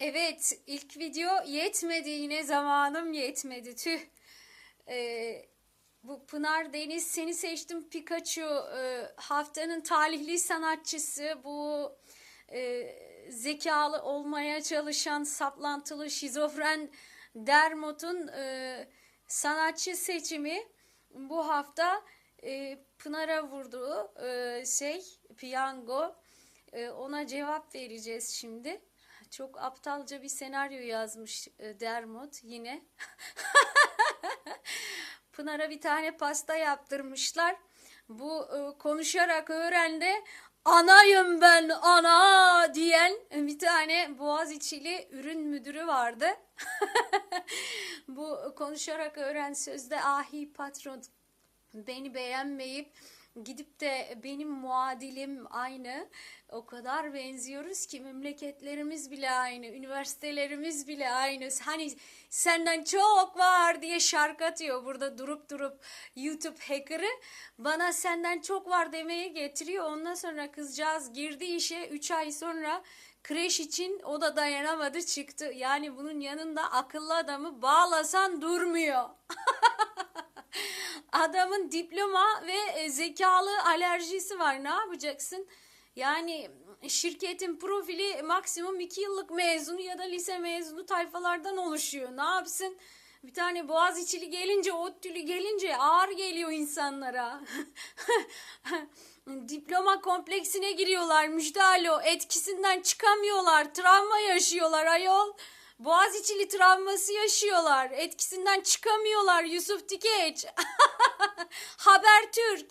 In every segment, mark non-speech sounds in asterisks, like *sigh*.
Evet, ilk video yetmedi yine zamanım yetmedi. Tüh. Ee, bu Pınar Deniz seni seçtim Pikachu e, haftanın talihli sanatçısı bu e, zekalı olmaya çalışan saplantılı şizofren Dermot'un e, sanatçı seçimi bu hafta e, Pınar'a vurduğu e, şey piyango E, ona cevap vereceğiz şimdi. Çok aptalca bir senaryo yazmış e, Dermot yine. *laughs* Pınar'a bir tane pasta yaptırmışlar. Bu e, konuşarak öğrendi. Anayım ben ana diyen bir tane Boğaziçi'li ürün müdürü vardı. *laughs* Bu konuşarak öğren sözde ahi patron beni beğenmeyip gidip de benim muadilim aynı. O kadar benziyoruz ki memleketlerimiz bile aynı üniversitelerimiz bile aynı. Hani senden çok var diye şarkı atıyor burada durup durup YouTube hacker'ı. Bana senden çok var demeye getiriyor. Ondan sonra kızcağız girdi işe. 3 ay sonra kreş için o da dayanamadı çıktı. Yani bunun yanında akıllı adamı bağlasan durmuyor *laughs* Adamın diploma ve e, zekalı alerjisi var. Ne yapacaksın? Yani şirketin profili maksimum 2 yıllık mezunu ya da lise mezunu tayfalardan oluşuyor. Ne yapsın? Bir tane Boğaziçi'li gelince, ODTÜ'lü gelince ağır geliyor insanlara. *laughs* Diploma kompleksine giriyorlar müjdalo. Etkisinden çıkamıyorlar. Travma yaşıyorlar ayol. Boğaziçi'li travması yaşıyorlar. Etkisinden çıkamıyorlar Yusuf Tikeç. *laughs* *laughs* Habertürk.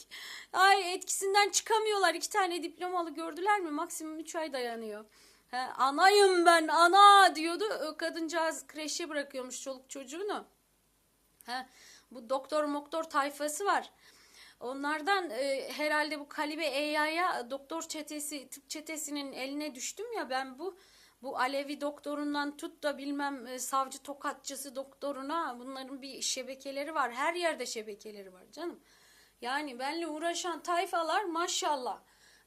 Ay etkisinden çıkamıyorlar. İki tane diplomalı gördüler mi? Maksimum üç ay dayanıyor. He, anayım ben ana diyordu. Kadıncağız kreşe bırakıyormuş çoluk çocuğunu. He, bu doktor moktor tayfası var. Onlardan e, herhalde bu Kalibe EYA'ya doktor çetesi, tıp çetesinin eline düştüm ya ben bu bu Alevi doktorundan tut da bilmem e, savcı tokatçısı doktoruna bunların bir şebekeleri var. Her yerde şebekeleri var canım. Yani benle uğraşan tayfalar maşallah.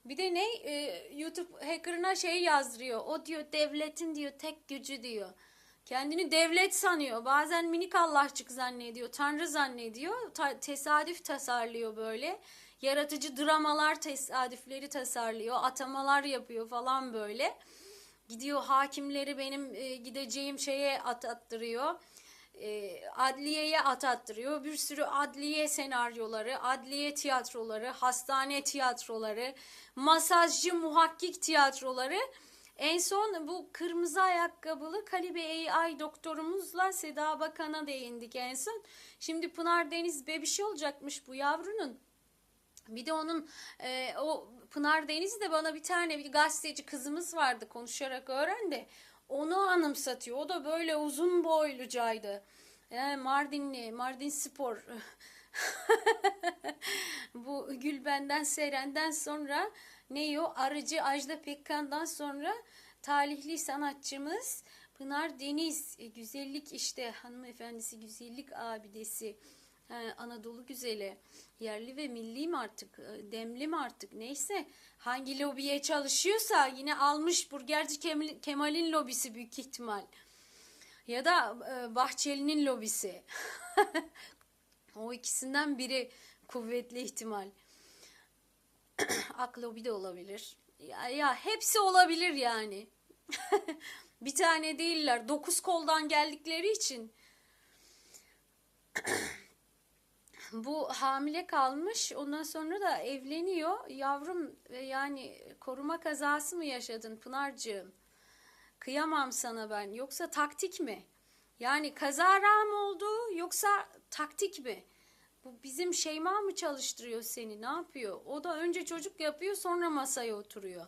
Bir de ne e, YouTube hackerına şey yazdırıyor. O diyor devletin diyor tek gücü diyor. Kendini devlet sanıyor. Bazen minik Allahçık zannediyor. Tanrı zannediyor. Ta- tesadüf tasarlıyor böyle. Yaratıcı dramalar tesadüfleri tasarlıyor. Atamalar yapıyor falan böyle. Gidiyor hakimleri benim e, gideceğim şeye at attırıyor. E, adliyeye at attırıyor. Bir sürü adliye senaryoları, adliye tiyatroları, hastane tiyatroları, masajcı muhakkik tiyatroları. En son bu kırmızı ayakkabılı Kalibe AI doktorumuzla Seda Bakan'a değindik en son. Şimdi Pınar Deniz bebişi olacakmış bu yavrunun. Bir de onun e, o Pınar Deniz de bana bir tane bir gazeteci kızımız vardı konuşarak öğrendi. Onu anımsatıyor. O da böyle uzun boylucaydı. E, Mardinli, Mardin Spor. *laughs* Bu Gülben'den Seren'den sonra ne o Arıcı Ajda Pekkan'dan sonra talihli sanatçımız Pınar Deniz. E, güzellik işte hanımefendisi güzellik abidesi. Anadolu güzeli. Yerli ve milli mi artık? e, Demli mi artık? Neyse. Hangi lobiye çalışıyorsa yine almış Burgerci Kemal- Kemal'in lobisi büyük ihtimal. Ya da e, Bahçeli'nin lobisi. *laughs* o ikisinden biri kuvvetli ihtimal. *clears throat* Ak lobi de olabilir. Ya, ya hepsi olabilir yani. *laughs* Bir tane değiller. Dokuz koldan geldikleri için. *clears throat* bu hamile kalmış ondan sonra da evleniyor. Yavrum e, yani koruma kazası mı yaşadın Pınar'cığım? Kıyamam sana ben. Yoksa taktik mi? Yani kazara mı oldu yoksa taktik mi? Bu bizim Şeyma mı çalıştırıyor seni? Ne yapıyor? O da önce çocuk yapıyor sonra masaya oturuyor.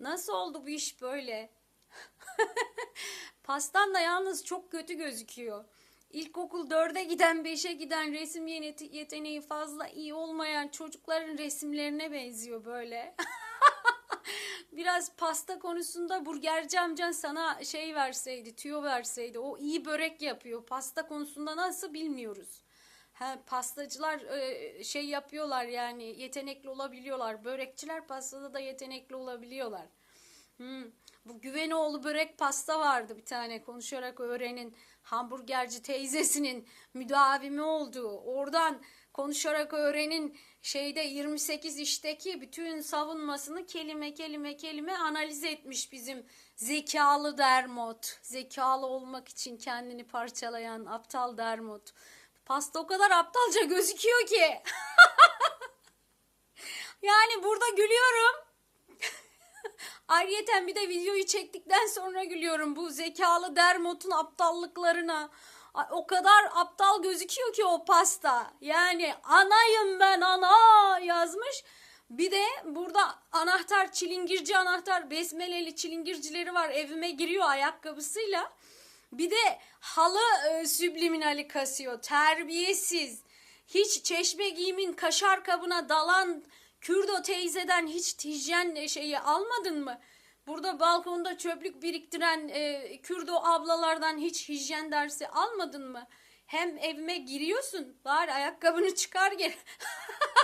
Nasıl oldu bu iş böyle? *laughs* Pastan da yalnız çok kötü gözüküyor İlkokul 4'e giden 5'e giden resim yeteneği fazla iyi olmayan çocukların resimlerine benziyor böyle. *laughs* Biraz pasta konusunda burgerci amcan sana şey verseydi, tüyo verseydi. O iyi börek yapıyor. Pasta konusunda nasıl bilmiyoruz. Ha, pastacılar e, şey yapıyorlar yani yetenekli olabiliyorlar. Börekçiler pastada da yetenekli olabiliyorlar. Hmm. Bu Güvenoğlu börek pasta vardı bir tane konuşarak öğrenin. Hamburgerci teyzesinin müdavimi olduğu. Oradan konuşarak öğrenin şeyde 28 işteki bütün savunmasını kelime kelime kelime analiz etmiş bizim zekalı Dermot. Zekalı olmak için kendini parçalayan aptal Dermot. Pasta o kadar aptalca gözüküyor ki. *laughs* yani burada gülüyorum. Ayrıyeten bir de videoyu çektikten sonra gülüyorum bu zekalı Dermot'un aptallıklarına. O kadar aptal gözüküyor ki o pasta. Yani anayım ben ana yazmış. Bir de burada anahtar çilingirci anahtar besmeleli çilingircileri var evime giriyor ayakkabısıyla. Bir de halı e, subliminali kasıyor. Terbiyesiz. Hiç çeşme giyimin kaşar kabına dalan Kürdo teyzeden hiç hijyen şeyi almadın mı? Burada balkonda çöplük biriktiren e, Kürdo ablalardan hiç hijyen dersi almadın mı? Hem evime giriyorsun bari ayakkabını çıkar gel.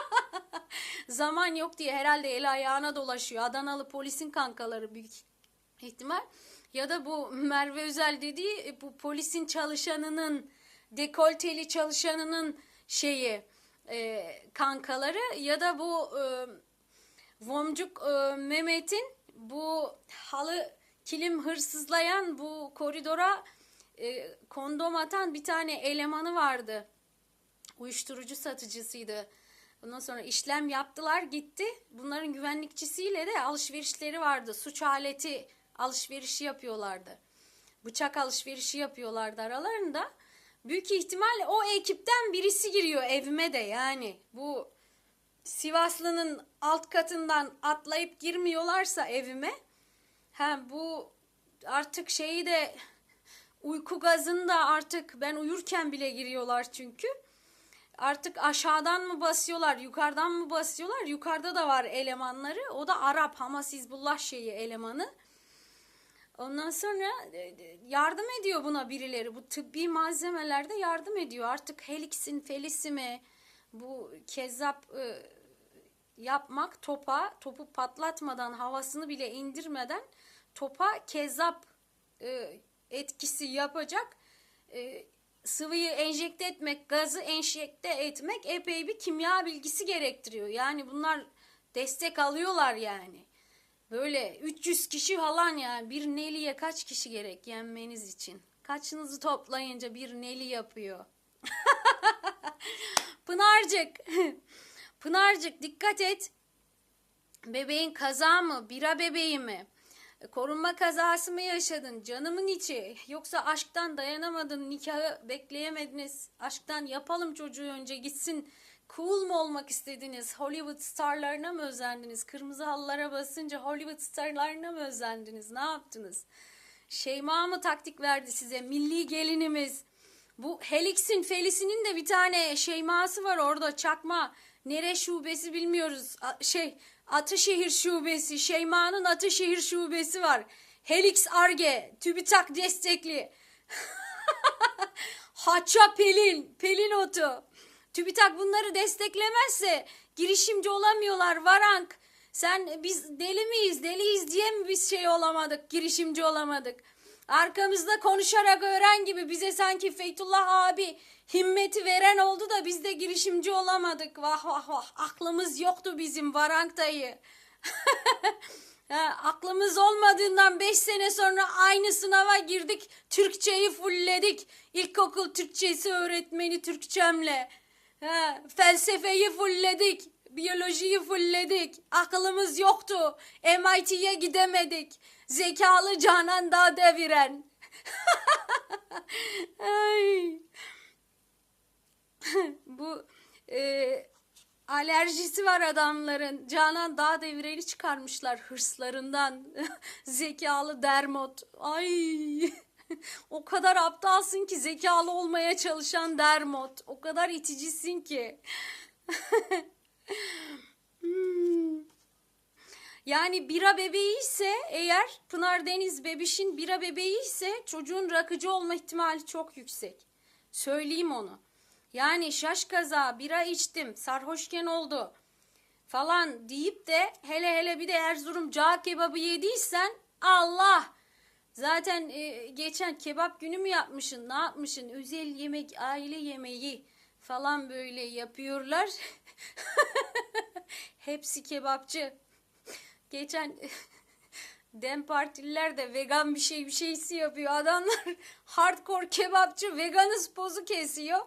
*laughs* Zaman yok diye herhalde el ayağına dolaşıyor. Adanalı polisin kankaları büyük ihtimal. Ya da bu Merve Özel dediği e, bu polisin çalışanının dekolteli çalışanının şeyi e, kankaları ya da bu e, Vomcuk e, Mehmet'in bu halı kilim hırsızlayan bu koridora e, kondom atan bir tane elemanı vardı. Uyuşturucu satıcısıydı. Ondan sonra işlem yaptılar gitti. Bunların güvenlikçisiyle de alışverişleri vardı. Suç aleti alışverişi yapıyorlardı. Bıçak alışverişi yapıyorlardı aralarında. Büyük ihtimalle o ekipten birisi giriyor evime de yani. Bu Sivaslı'nın alt katından atlayıp girmiyorlarsa evime. Ha bu artık şeyi de uyku gazını da artık ben uyurken bile giriyorlar çünkü. Artık aşağıdan mı basıyorlar, yukarıdan mı basıyorlar? Yukarıda da var elemanları. O da Arap Hamas Hizbullah şeyi elemanı. Ondan sonra e, e, yardım ediyor buna birileri. Bu tıbbi malzemelerde yardım ediyor. Artık Helix'in felisimi bu kezzap e, yapmak topa, topu patlatmadan, havasını bile indirmeden topa kezzap etkisi yapacak sıvıyı enjekte etmek, gazı enjekte etmek epey bir kimya bilgisi gerektiriyor. Yani bunlar destek alıyorlar yani. Böyle 300 kişi falan yani bir neliye kaç kişi gerek yenmeniz için? Kaçınızı toplayınca bir neli yapıyor. *laughs* Pınarcık. *laughs* Pınarcık dikkat et. Bebeğin kaza mı? Bira bebeği mi? Korunma kazası mı yaşadın? Canımın içi. Yoksa aşktan dayanamadın, nikahı bekleyemediniz. Aşktan yapalım çocuğu önce gitsin. Cool mu olmak istediniz? Hollywood starlarına mı özendiniz? Kırmızı halılara basınca Hollywood starlarına mı özendiniz? Ne yaptınız? Şeyma mı taktik verdi size? Milli gelinimiz. Bu Helix'in Felis'inin de bir tane Şeyma'sı var orada çakma. Nere şubesi bilmiyoruz. A- şey Atışehir şubesi. Şeyma'nın Atışehir şubesi var. Helix Arge. TÜBİTAK destekli. *laughs* Haça Pelin. Pelin otu. TÜBİTAK bunları desteklemezse girişimci olamıyorlar. Varank. Sen biz deli miyiz? Deliyiz diye mi biz şey olamadık? Girişimci olamadık? Arkamızda konuşarak öğren gibi bize sanki Feytullah abi himmeti veren oldu da biz de girişimci olamadık. Vah vah vah aklımız yoktu bizim Varank dayı. *laughs* Ha, aklımız olmadığından 5 sene sonra aynı sınava girdik. Türkçeyi fullledik. İlkokul Türkçesi öğretmeni Türkçemle. Ha, felsefeyi fullledik. Biyolojiyi fullledik. Aklımız yoktu. MIT'ye gidemedik. Zekalı Canan daha deviren. *laughs* Ay. *laughs* Bu e, alerjisi var adamların. Canan daha devireni çıkarmışlar hırslarından. *laughs* Zekalı Dermot. Ay. *laughs* o kadar aptalsın ki zekalı olmaya çalışan Dermot. O kadar iticisin ki. *laughs* Hmm. Yani bira bebeği ise eğer Pınar Deniz bebişin bira bebeği ise çocuğun rakıcı olma ihtimali çok yüksek. Söyleyeyim onu. Yani şaş kaza bira içtim sarhoşken oldu falan deyip de hele hele bir de Erzurum cağ kebabı yediysen Allah! Zaten e, geçen kebap günü mü yapmışsın? Ne yapmışsın? Özel yemek, aile yemeği falan böyle yapıyorlar. *laughs* Hepsi kebapçı. Geçen *laughs* Dem partililer de vegan bir şey bir şeysi yapıyor. Adamlar *laughs* hardcore kebapçı veganız pozu kesiyor.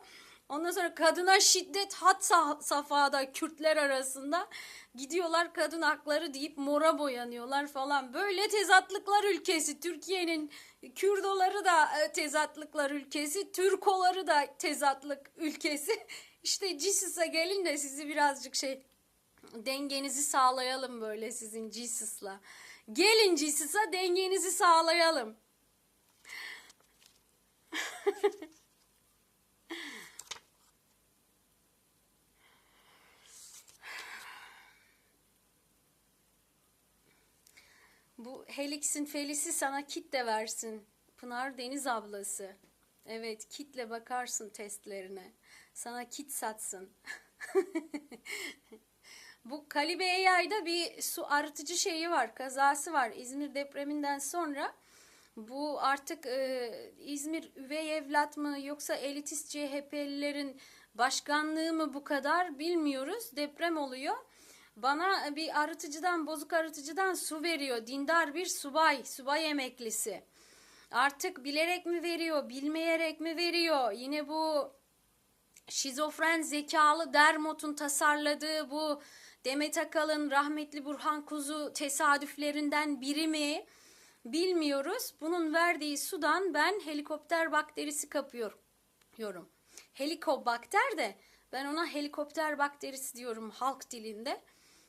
Ondan sonra kadına şiddet hat sa- safhada Kürtler arasında gidiyorlar kadın hakları deyip mora boyanıyorlar falan. Böyle tezatlıklar ülkesi. Türkiye'nin Kürdoları da e, tezatlıklar ülkesi. Türkoları da tezatlık ülkesi. *laughs* İşte CISIS'a gelin de sizi birazcık şey dengenizi sağlayalım böyle sizin Jesus'la. Gelin Jesus'a dengenizi sağlayalım. *laughs* Bu Helix'in Felisi sana kit de versin. Pınar Deniz ablası. Evet kitle bakarsın testlerine. Sana kit satsın. *laughs* Bu Kalibe Yay'da bir su arıtıcı şeyi var, kazası var. İzmir depreminden sonra bu artık e, İzmir üvey evlat mı yoksa elitist CHP'lilerin başkanlığı mı bu kadar bilmiyoruz. Deprem oluyor. Bana bir arıtıcıdan, bozuk arıtıcıdan su veriyor. Dindar bir subay, subay emeklisi. Artık bilerek mi veriyor, bilmeyerek mi veriyor? Yine bu şizofren zekalı Dermot'un tasarladığı bu Demet Akalın, rahmetli Burhan Kuzu tesadüflerinden biri mi? Bilmiyoruz. Bunun verdiği sudan ben helikopter bakterisi kapıyorum. Helikobakter de ben ona helikopter bakterisi diyorum halk dilinde.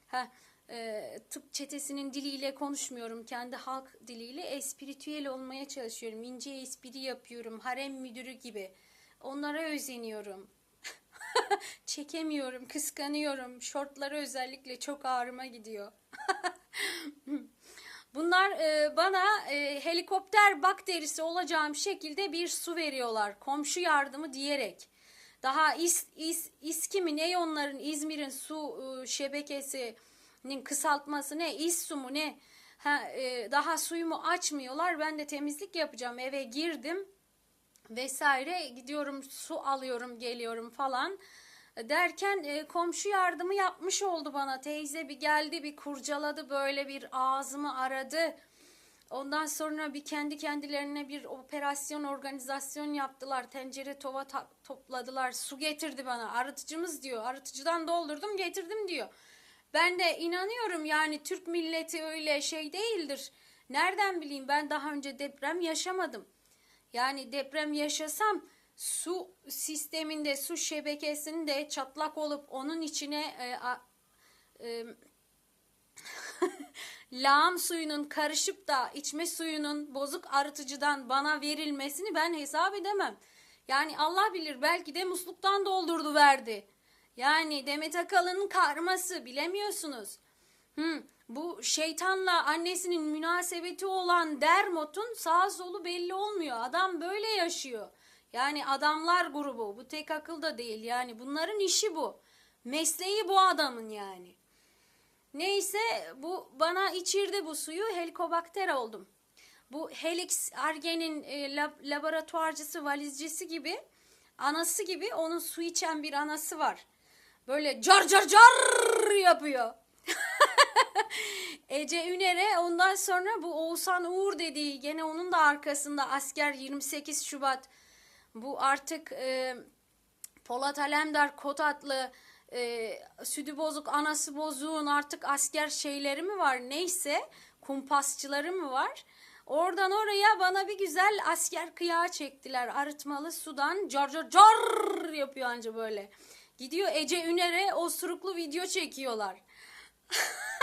Ha, e, tıp çetesinin diliyle konuşmuyorum. Kendi halk diliyle espritüel olmaya çalışıyorum. İnce espri yapıyorum. Harem müdürü gibi. Onlara özeniyorum. *laughs* Çekemiyorum, kıskanıyorum. Şortları özellikle çok ağrıma gidiyor. *laughs* Bunlar e, bana e, helikopter bakterisi olacağım şekilde bir su veriyorlar. Komşu yardımı diyerek. Daha is, is, İSKİ mi ne onların İzmir'in su e, şebekesinin kısaltması ne İSSU mu ne ha, e, daha suyumu açmıyorlar. Ben de temizlik yapacağım eve girdim vesaire gidiyorum su alıyorum geliyorum falan derken e, komşu yardımı yapmış oldu bana teyze bir geldi bir kurcaladı böyle bir ağzımı aradı ondan sonra bir kendi kendilerine bir operasyon organizasyon yaptılar. Tencere tova topladılar. Su getirdi bana. Arıtıcımız diyor. Arıtıcıdan doldurdum getirdim diyor. Ben de inanıyorum yani Türk milleti öyle şey değildir. Nereden bileyim? Ben daha önce deprem yaşamadım. Yani deprem yaşasam su sisteminde su şebekesinde çatlak olup onun içine e, a, e, *laughs* lağım suyunun karışıp da içme suyunun bozuk arıtıcıdan bana verilmesini ben hesap edemem. Yani Allah bilir belki de musluktan doldurdu verdi. Yani Demet Akalın'ın karması bilemiyorsunuz. Hmm, bu şeytanla annesinin münasebeti olan Dermot'un sağ solu belli olmuyor. Adam böyle yaşıyor. Yani adamlar grubu. Bu tek akıl da değil. Yani bunların işi bu. Mesleği bu adamın yani. Neyse bu bana içirdi bu suyu. Helikobakter oldum. Bu Helix Argen'in e, lab, laboratuvarcısı, valizcisi gibi, anası gibi onun su içen bir anası var. Böyle car car car yapıyor. *laughs* Ece Üner'e ondan sonra bu Oğuzhan Uğur dediği gene onun da arkasında asker 28 Şubat bu artık e, Polat Alemdar Kotatlı e, südü bozuk anası bozuğun artık asker şeyleri mi var neyse kumpasçıları mı var oradan oraya bana bir güzel asker kıyağı çektiler arıtmalı sudan car car car yapıyor anca böyle gidiyor Ece Üner'e osuruklu video çekiyorlar *laughs*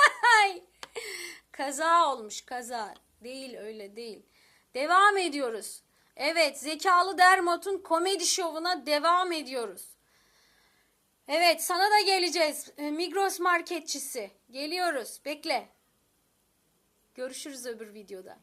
kaza olmuş kaza. Değil öyle değil. Devam ediyoruz. Evet Zekalı Dermot'un komedi şovuna devam ediyoruz. Evet sana da geleceğiz. E, Migros marketçisi. Geliyoruz. Bekle. Görüşürüz öbür videoda.